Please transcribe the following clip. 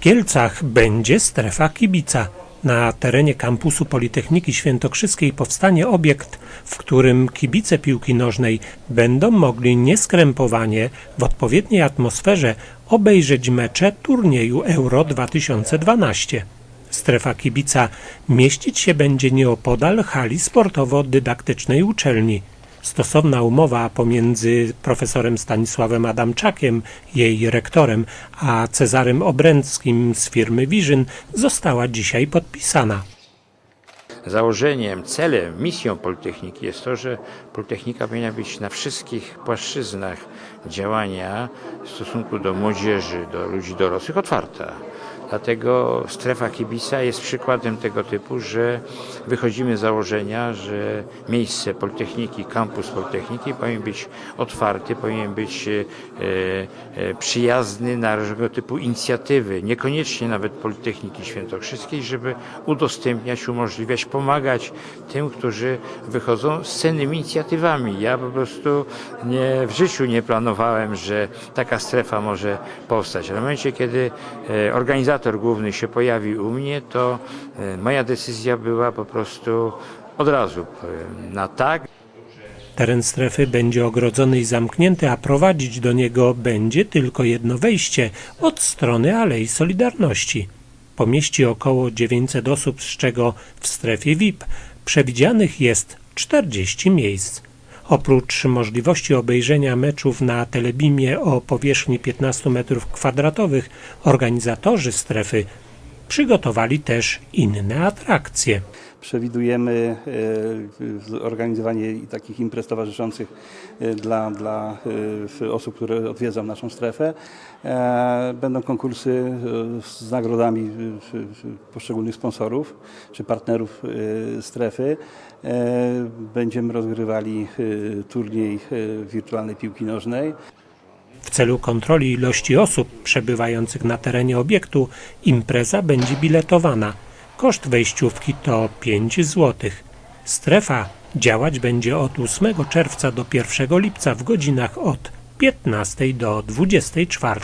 Kielcach będzie strefa kibica. Na terenie kampusu Politechniki Świętokrzyskiej powstanie obiekt, w którym kibice piłki nożnej będą mogli nieskrępowanie w odpowiedniej atmosferze obejrzeć mecze turnieju Euro 2012. Strefa kibica mieścić się będzie nieopodal hali sportowo-dydaktycznej uczelni. Stosowna umowa pomiędzy profesorem Stanisławem Adamczakiem, jej rektorem, a Cezarym Obręckim z firmy Vision została dzisiaj podpisana. Założeniem, celem, misją Politechniki jest to, że Politechnika powinna być na wszystkich płaszczyznach działania w stosunku do młodzieży, do ludzi dorosłych otwarta. Dlatego strefa kibica jest przykładem tego typu, że wychodzimy z założenia, że miejsce Politechniki, kampus Politechniki powinien być otwarty, powinien być e, e, przyjazny na różnego typu inicjatywy, niekoniecznie nawet Politechniki Świętokrzyskiej, żeby udostępniać, umożliwiać, pomagać tym, którzy wychodzą z cennymi inicjatywami. Ja po prostu nie, w życiu nie planowałem, że taka strefa może powstać. W momencie, kiedy e, organizator główny się pojawił u mnie, to e, moja decyzja była po prostu od razu na tak. Teren strefy będzie ogrodzony i zamknięty, a prowadzić do niego będzie tylko jedno wejście od strony Alei Solidarności. Pomieści około 900 osób, z czego w strefie VIP przewidzianych jest 40 miejsc. Oprócz możliwości obejrzenia meczów na telebimie o powierzchni 15 m2, organizatorzy strefy przygotowali też inne atrakcje. Przewidujemy e, organizowanie takich imprez towarzyszących e, dla, dla e, osób, które odwiedzą naszą strefę. Będą konkursy z nagrodami poszczególnych sponsorów czy partnerów strefy. Będziemy rozgrywali turniej wirtualnej piłki nożnej. W celu kontroli ilości osób przebywających na terenie obiektu impreza będzie biletowana. Koszt wejściówki to 5 zł. Strefa działać będzie od 8 czerwca do 1 lipca w godzinach od 15 do 24.